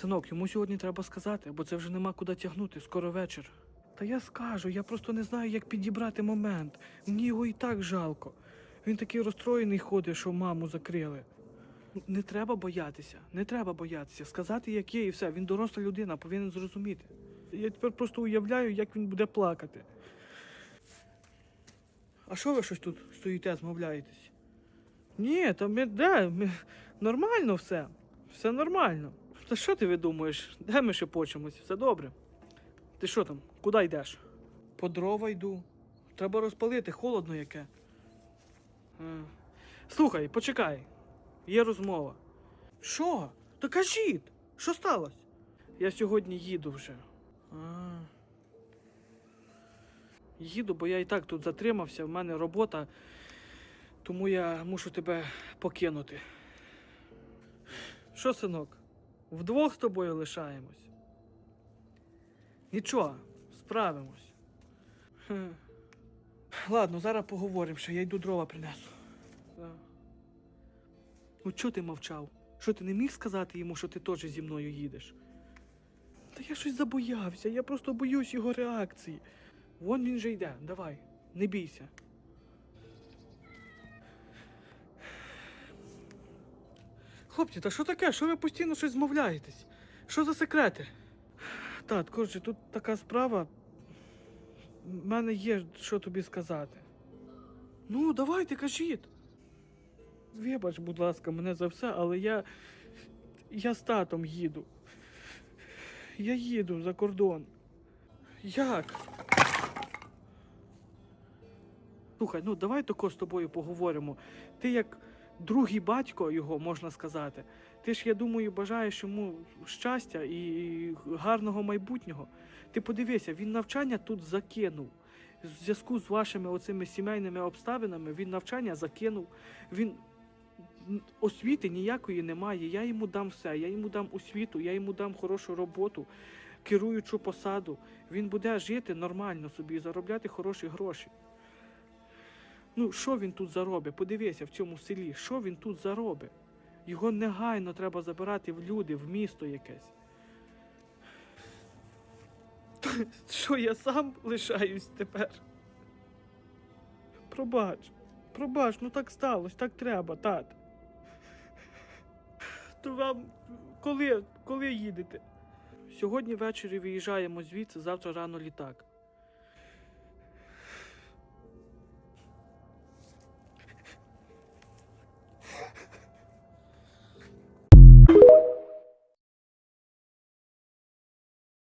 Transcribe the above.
Синок, йому сьогодні треба сказати, бо це вже нема куди тягнути, скоро вечір. Та я скажу, я просто не знаю, як підібрати момент. Мені його і так жалко. Він такий розстроєний ходить, що маму закрили. Не треба боятися, не треба боятися. Сказати, як є, і все. Він доросла людина, повинен зрозуміти. Я тепер просто уявляю, як він буде плакати. А що ви щось тут стоїте, змовляєтесь? Ні, то ми де? Ми... Нормально все. Все нормально. Та що ти видумуєш? Де ми ще почемось? Все добре. Ти що там? Куди йдеш? По дрова йду. Треба розпалити, холодно яке. Е. Слухай, почекай. Є розмова. Що? Та кажіть, що сталося? Я сьогодні їду вже. А. Їду, бо я і так тут затримався, в мене робота, тому я мушу тебе покинути. Що, синок? Вдвох з тобою лишаємось. Нічого, справимось. Хе. Ладно, зараз поговоримо, ще я йду дрова принесу. Ну чого ти мовчав? Що ти не міг сказати йому, що ти теж зі мною їдеш? Та я щось забоявся, я просто боюсь його реакції. Вон він же йде, давай, не бійся. Хлопці, та що таке? Що ви постійно щось змовляєтесь? Що за секрети? Так, коротше, тут така справа. В мене є що тобі сказати. Ну, давайте, кажіть. Вибач, будь ласка, мене за все, але я. Я з татом їду. Я їду за кордон. Як? Слухай, ну давай тако з тобою поговоримо. Ти як другий батько його, можна сказати. Ти ж, я думаю, бажаєш йому щастя і гарного майбутнього. Ти подивися, він навчання тут закинув. В зв'язку з вашими оцими сімейними обставинами він навчання закинув. Він освіти ніякої немає. Я йому дам все. Я йому дам освіту, я йому дам хорошу роботу, керуючу посаду. Він буде жити нормально собі, заробляти хороші гроші. Ну, що він тут заробить? Подивися в цьому селі, що він тут заробить? Його негайно треба забирати в люди, в місто якесь. Що я сам лишаюсь тепер? Пробач, пробач, ну так сталося, так треба, тат. То вам коли, коли їдете? Сьогодні ввечері виїжджаємо звідси, завтра рано літак.